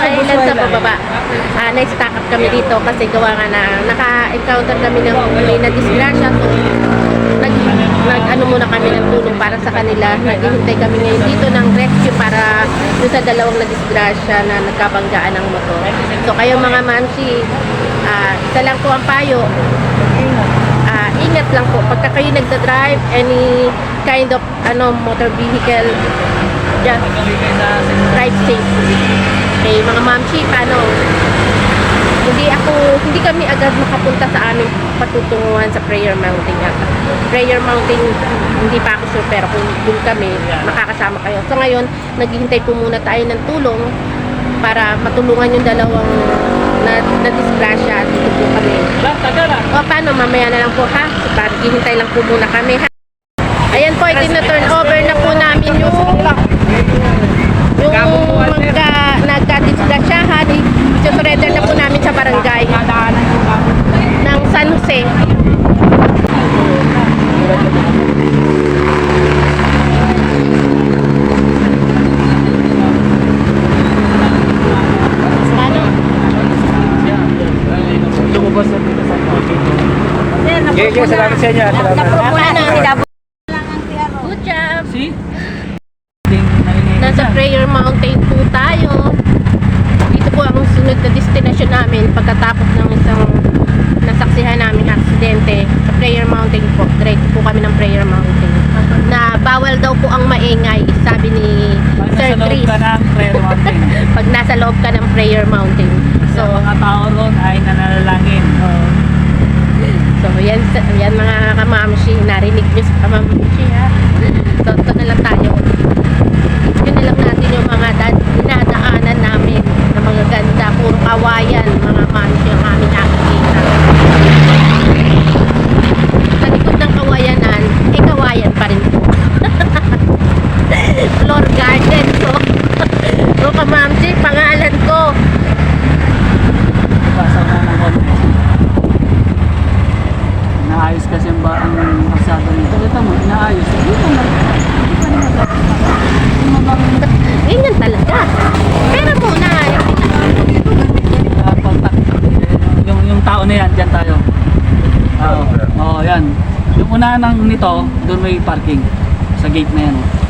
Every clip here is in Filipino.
Island sa pababa. Ah, na-stack up kami dito kasi gawa nga na naka-encounter kami ng may na disgrasya. So, nag, nag ano muna kami ng tulong para sa kanila. Naghihintay kami ngayon dito ng rescue para dun sa dalawang na disgrasya na nagkabanggaan ng motor. So, kayo mga mamsi, ah, isa lang po ang payo. Ah, ingat lang po. Pagka kayo nagda-drive, any kind of ano motor vehicle, just drive safely. Okay, mga mamsi, paano? Hindi ako, hindi kami agad makapunta sa aming patutunguhan sa Prayer Mountain yata. Prayer Mountain, hindi pa ako sure, pero kung doon kami, makakasama kayo. So ngayon, naghihintay po muna tayo ng tulong para matulungan yung dalawang na, na disgrasya at dito po kami. O paano, mamaya na lang po ha? So, para hihintay lang po muna kami ha? Ayan po, itin-turn over na po namin yung magka, nagka-disgrasyahan, i-surrender na po namin sa barangay San Jose. Ano? Na sa Okay, okay, salamat sa inyo. ah. Salamat. Good job! See? Nasa na. Prayer Mountain po tayo. Dito po ang sunod na destination namin pagkatapos ng isang nasaksihan namin aksidente sa Prayer Mountain po. Diretso po kami ng Prayer Mountain. Na bawal daw po ang maingay, sabi ni Pag Sir nasa loob Chris. ka ng Prayer Mountain. Pag nasa loob ka ng Prayer Mountain. So, So, mga tao ron ay nananalangin. so yan, yan mga kamamshi, narinig nyo sa kamamshi ha. So, ito na lang tayo. Yun na lang natin yung mga dinadaanan namin na mga ganda, puro kawayan, mga mamshi ang aming nakikita. Sa likod ng kawayanan, eh kawayan pa rin po. Floor garden so. so kamamshi, pangalan ko. Basa mo ng konti. Inaayos kasi ang ba ang kalsada nito. Kita mo, inaayos. Hindi pa na. Hindi pa naman dapat. Ano bang Ganyan talaga. Pero muna, uh, contact? Yung, yung tao na yan, dyan tayo. Oo, oh, yan. Yung una ng nito, doon may parking. Sa gate na yan.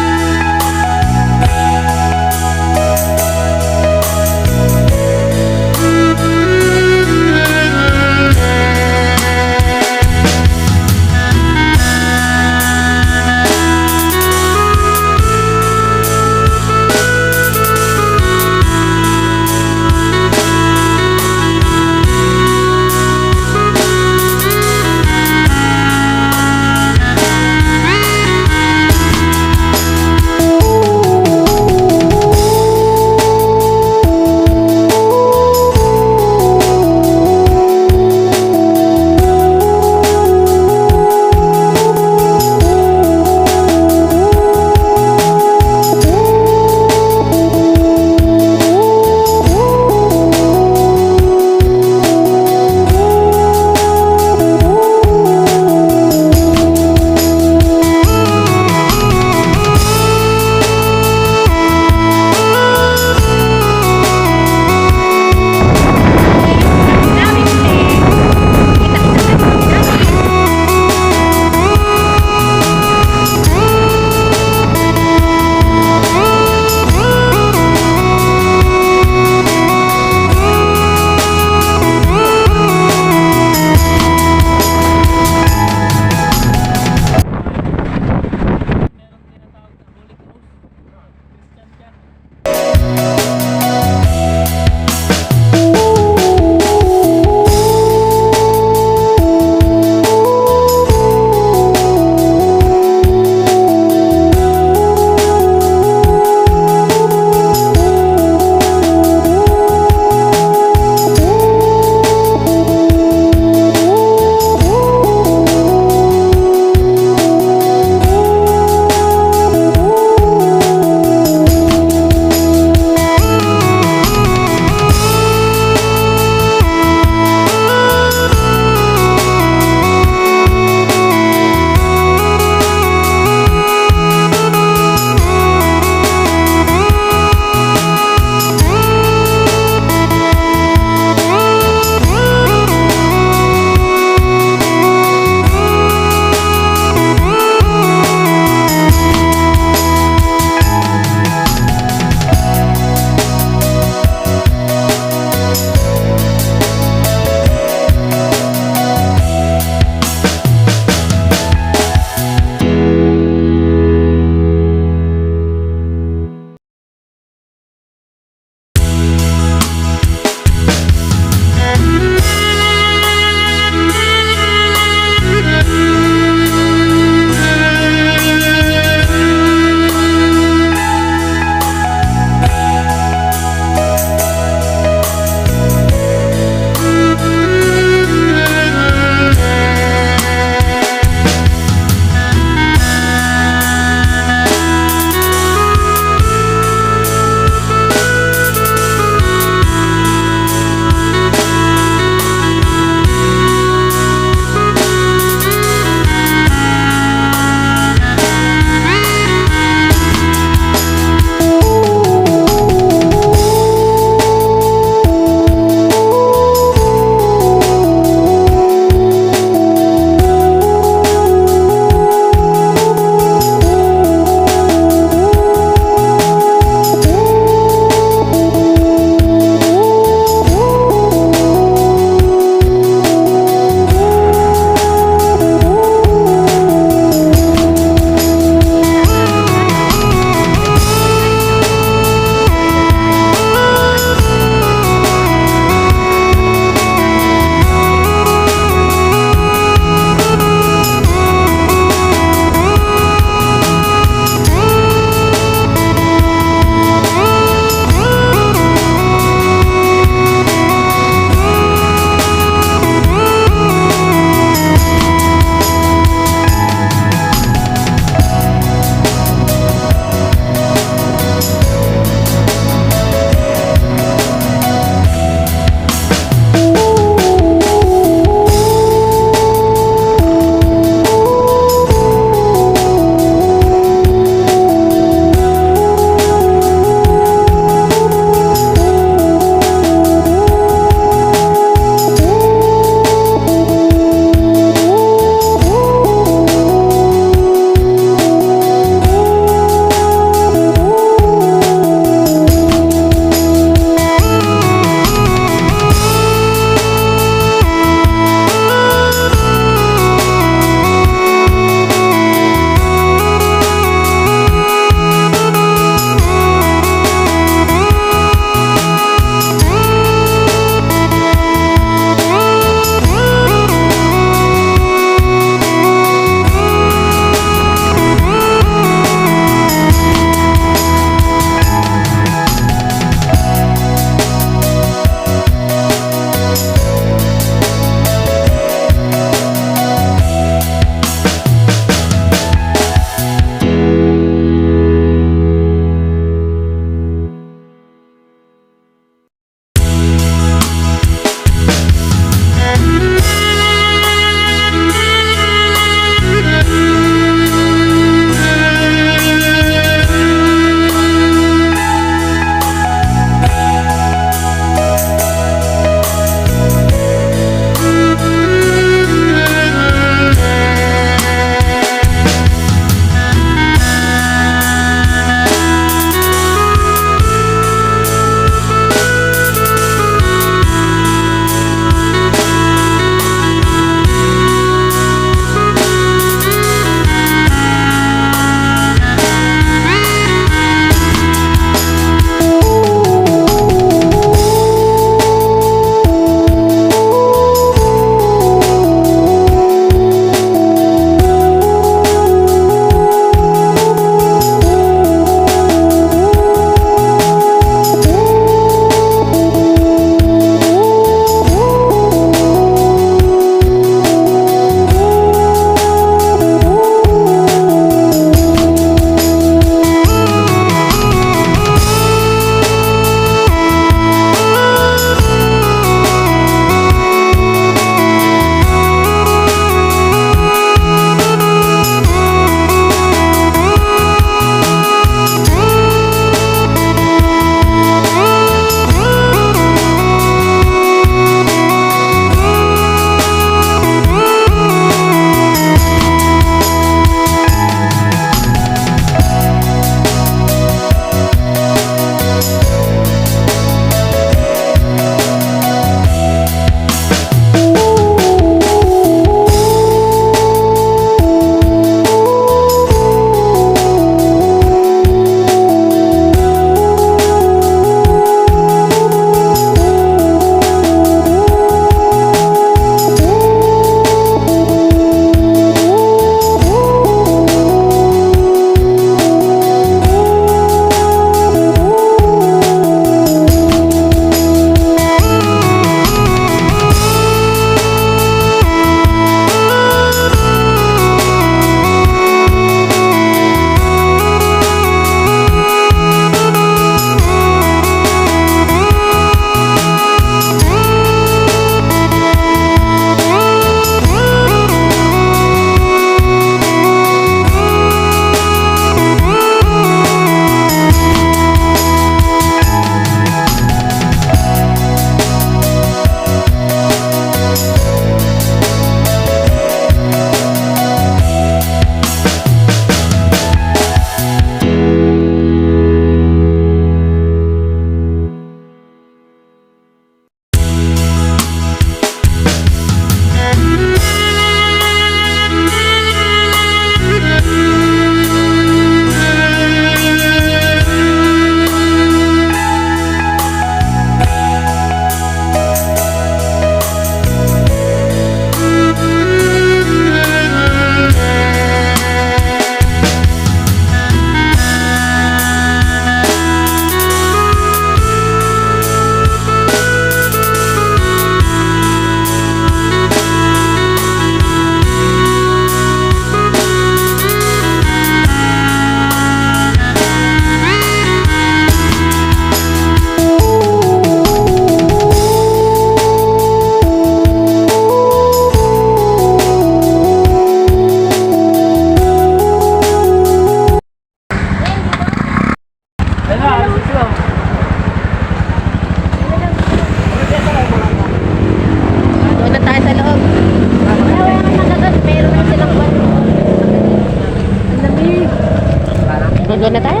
Doon na tayo?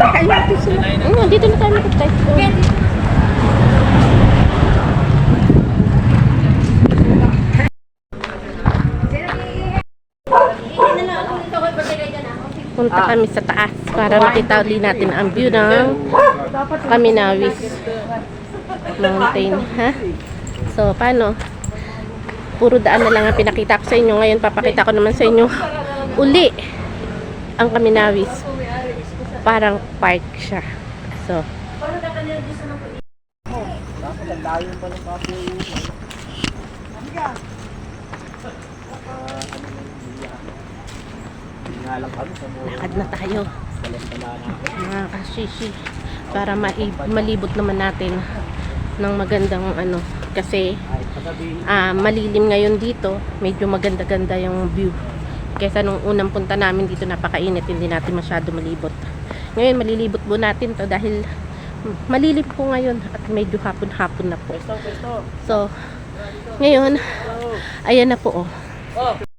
Mm, dito na tayo magtay. Punta kami sa taas para makita ulit natin ang view ng Kaminawis Mountain. Ha? So, paano? Puro daan na lang ang pinakita ko sa inyo. Ngayon, papakita ko naman sa inyo uli ang Kaminawis. Parang park siya. So, lakad na tayo. Mga kashishi. Para mai- malibot naman natin ng magandang ano. Kasi ah, malilim ngayon dito. Medyo maganda-ganda yung view. Kesa nung unang punta namin dito napakainit. Hindi natin masyado malibot. Ngayon malilibot po natin to dahil malilim po ngayon at medyo hapon-hapon na po. So, ngayon, ayan na po oh.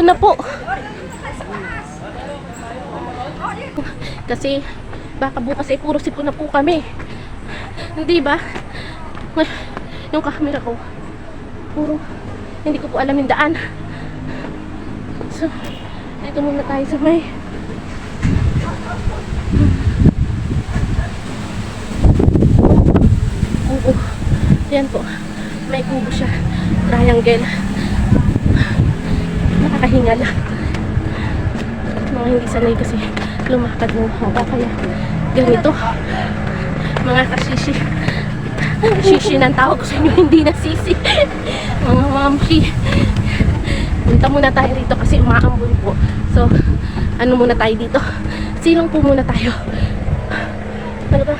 Na po. Kasi baka bukas ay puro sipon na po kami. Hindi ba? Yung camera ko, puro hindi ko po alam yung daan. So, ito muna tayo sa may kubo. Yan po. May kubo siya. Triangle. Nakakahingal. Mga hindi sanay kasi lumakad ng haba. Kaya ganito. Mga kasisi. Shishi ng tawag ko sa inyo, hindi na sisi. Mga mamshi. Punta muna tayo rito kasi umaambon po. So, ano muna tayo dito? Silong po muna tayo. Ano ba?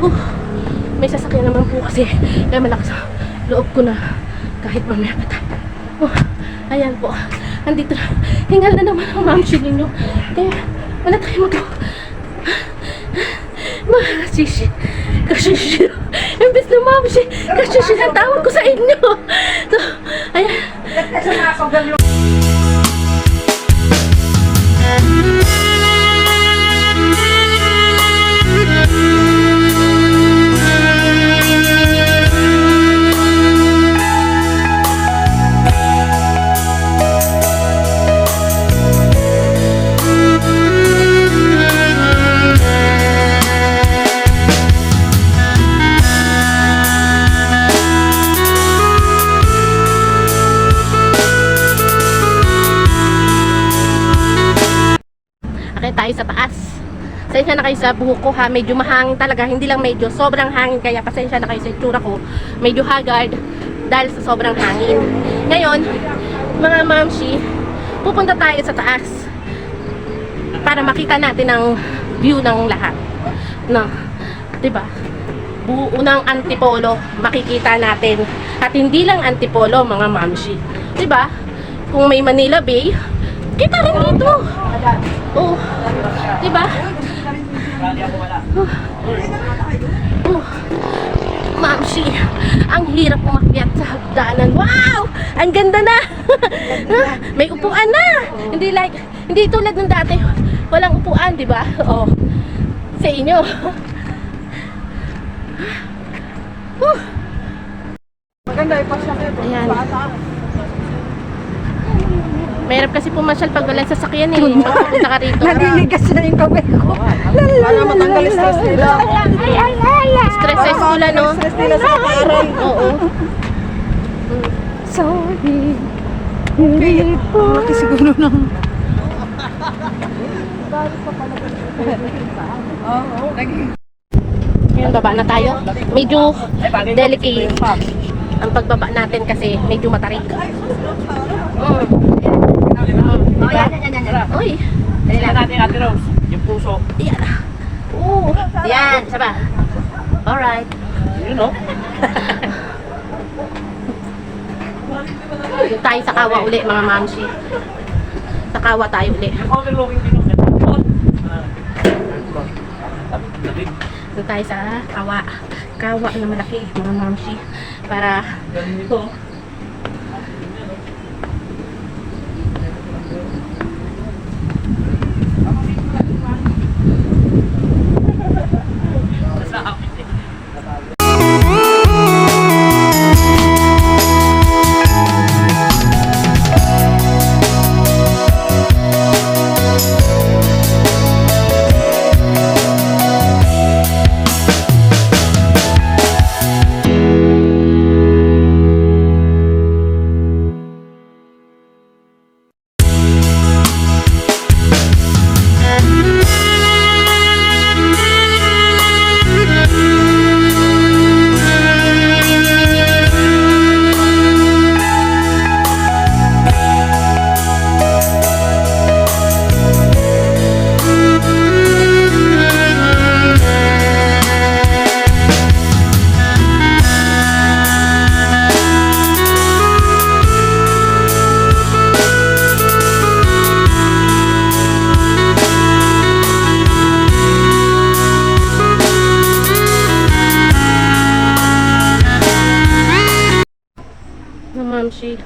Uh, may sasakyan naman po kasi kaya malakas loob ko na kahit mamaya pa tayo. Oh, ayan po. Andito na. Hingal na naman ang mamshi ninyo. Kaya wala tayong magawa. Mga sisi. Kasisi. Imbes na mamshi. Kasisi ang tawag ko sa inyo. So, ayan. Akit tayo sa taas. Pasensya na kayo sa buhok ko ha. Medyo mahangin talaga. Hindi lang medyo. Sobrang hangin. Kaya pasensya na kayo sa itsura ko. Medyo haggard. Dahil sa sobrang hangin. Ngayon, mga mamshi, pupunta tayo sa taas. Para makita natin ang view ng lahat. No. 'Di ba? Buo ng antipolo makikita natin. At hindi lang antipolo, mga mamshi. 'Di ba? Kung may Manila Bay, kita rin dito. Oh. 'Di ba? Oh. Mamshi, ang hirap umakyat sa hagdanan. Wow! Ang ganda na! May upuan na! Hindi like, hindi tulad ng dati. Walang upuan, di ba? Oh. Sa inyo. Maganda ipasakit. Ayan. Mahirap kasi pumasyal pag walang sasakyan eh. Magpupunta ka rito. Naninigas na yung kamay ko. Para matanggal stress nila. Stress sa school, ano? Stress nila sa paral. Oo. Sorry. Hindi po. Laki siguro ng... Oo, naging... Ngayon, baba na tayo. Medyo delicate ang pagbaba natin kasi medyo matarik. Mm. Diba? Uy, Tingnan natin Ate Rose, yung puso. yan. Oo. Yan, saba. Alright. Yun o. Doon tayo sa kawa uli, mga mamshi. Sa kawa tayo uli. Overlooking din yung. Doon tayo sa kawa. Kawa na malaki, mga mamshi. Para Ganun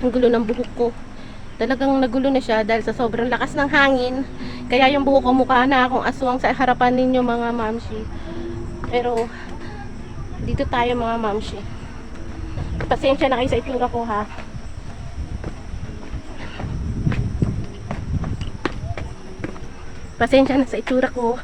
ang gulo ng buhok ko. Talagang nagulo na siya dahil sa sobrang lakas ng hangin. Kaya yung buhok ko mukha na akong aswang sa harapan ninyo mga mamshi. Pero, dito tayo mga mamshi. Pasensya na kayo sa itsura ko ha. Pasensya na sa itsura ko.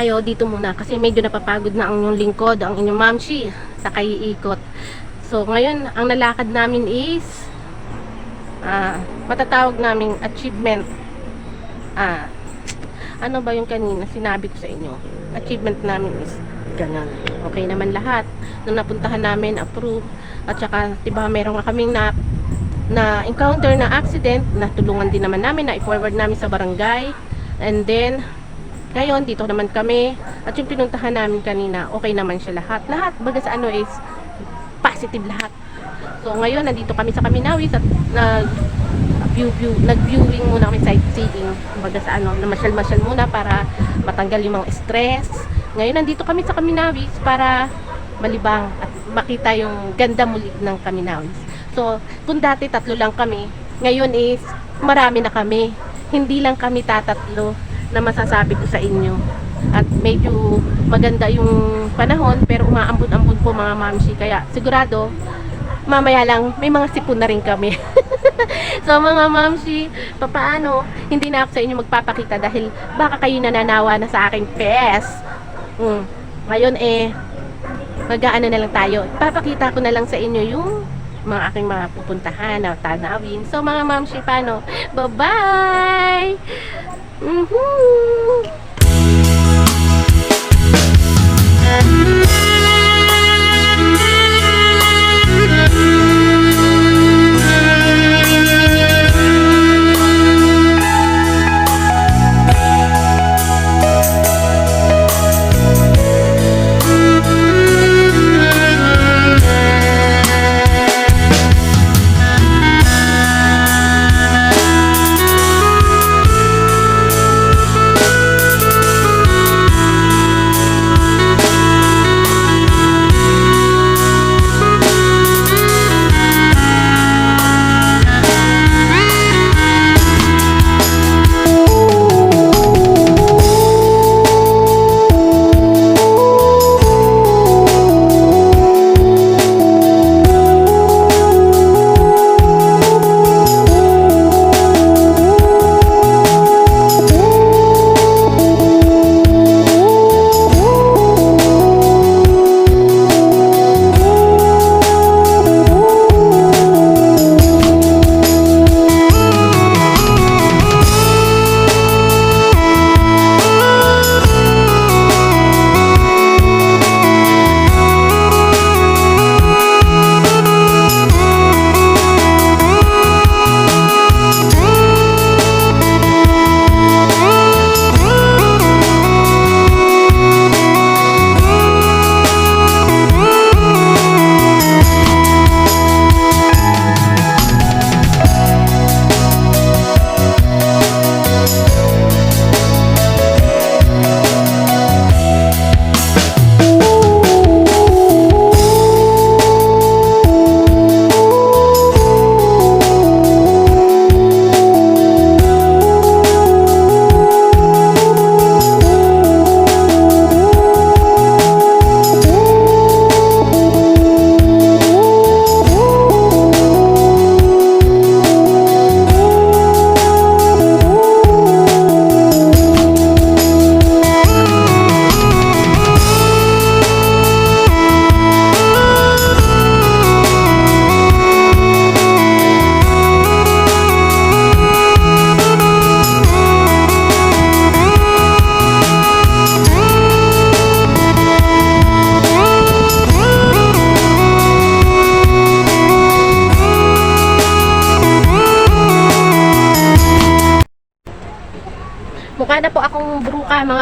Tayo dito muna kasi medyo napapagod na ang inyong lingkod, ang inyong mamshi sa kaiikot. So ngayon, ang nalakad namin is ah matatawag naming achievement. Ah, ano ba yung kanina sinabi ko sa inyo? Achievement namin is ganun. Okay naman lahat. Nung napuntahan namin, approve. At saka, diba, meron nga kaming na na encounter na accident na tulungan din naman namin na i-forward namin sa barangay and then ngayon dito naman kami. At yung pinuntahan namin kanina okay naman siya lahat. Lahat baga sa ano is positive lahat. So ngayon nandito kami sa Kaminawis at nag view view nag viewing muna kami sightseeing. Baga sa ano namasyal masyal muna para matanggal yung mga stress. Ngayon nandito kami sa Kaminawis para malibang at makita yung ganda muli ng Kaminawis. So, kung dati tatlo lang kami, ngayon is marami na kami. Hindi lang kami tatatlo na masasabi ko sa inyo. At medyo maganda yung panahon pero umaambon-ambon po mga mamshi. Kaya sigurado, mamaya lang may mga sipon na rin kami. so mga mamshi, papaano, hindi na ako sa inyo magpapakita dahil baka kayo nananawa na sa aking pes. Mm. Ngayon eh, mag-aano na lang tayo. Papakita ko na lang sa inyo yung mga aking mga pupuntahan na tanawin. So mga mamshi, paano? Bye-bye! Woohoo!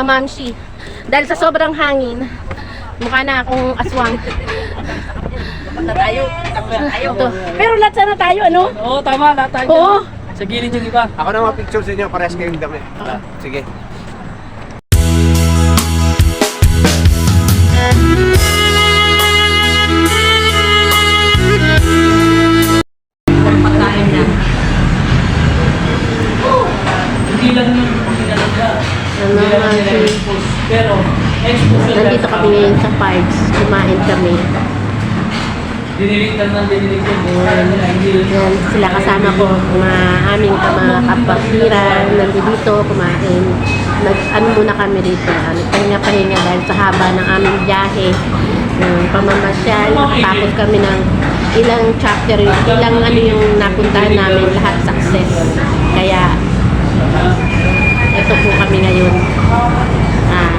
Mamshi. Dahil sa sobrang hangin, mukha na akong aswang. tayo. tayo. Ito. Pero lahat sana tayo, ano? Oo, tama. Lahat tayo. Oo. Sa gilid yung iba. Ako na mga-picture sa inyo, parehas kayong dami. Sige. Kami ngayon sa Fives. Kumain kami. Dinilig lang ng dinilig yung buhay nila. Hindi lang Yan, sila kasama ko, mga aming mga kapatiran, nandito, kumain. Nag, ano muna kami rito, ano, pahinga-pahinga dahil sa haba ng aming biyahe, ng pamamasyal, tapos kami ng ilang chapter, ilang ano yung napuntahan namin, lahat success. Kaya, ito po kami ngayon. Ah,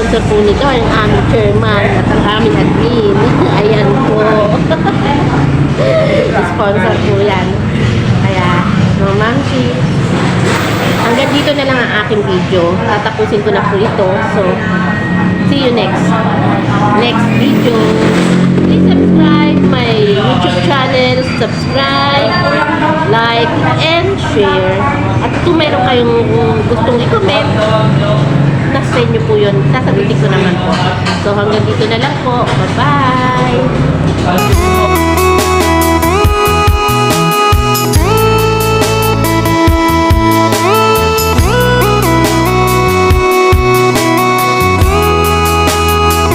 ang nag-sponsor po nito ang aming chairman at ang aming admin. Ayan po. Sponsor po yan. Kaya, no, Mamsi, hanggang dito na lang ang aking video. Tatapusin ko na po ito. So, see you next. Next video. Please subscribe my YouTube channel. Subscribe, like, and share. At kung meron kayong gustong i-comment, nasa inyo po yun. Sasagutin ko naman po. So hanggang dito na lang po. Bye-bye!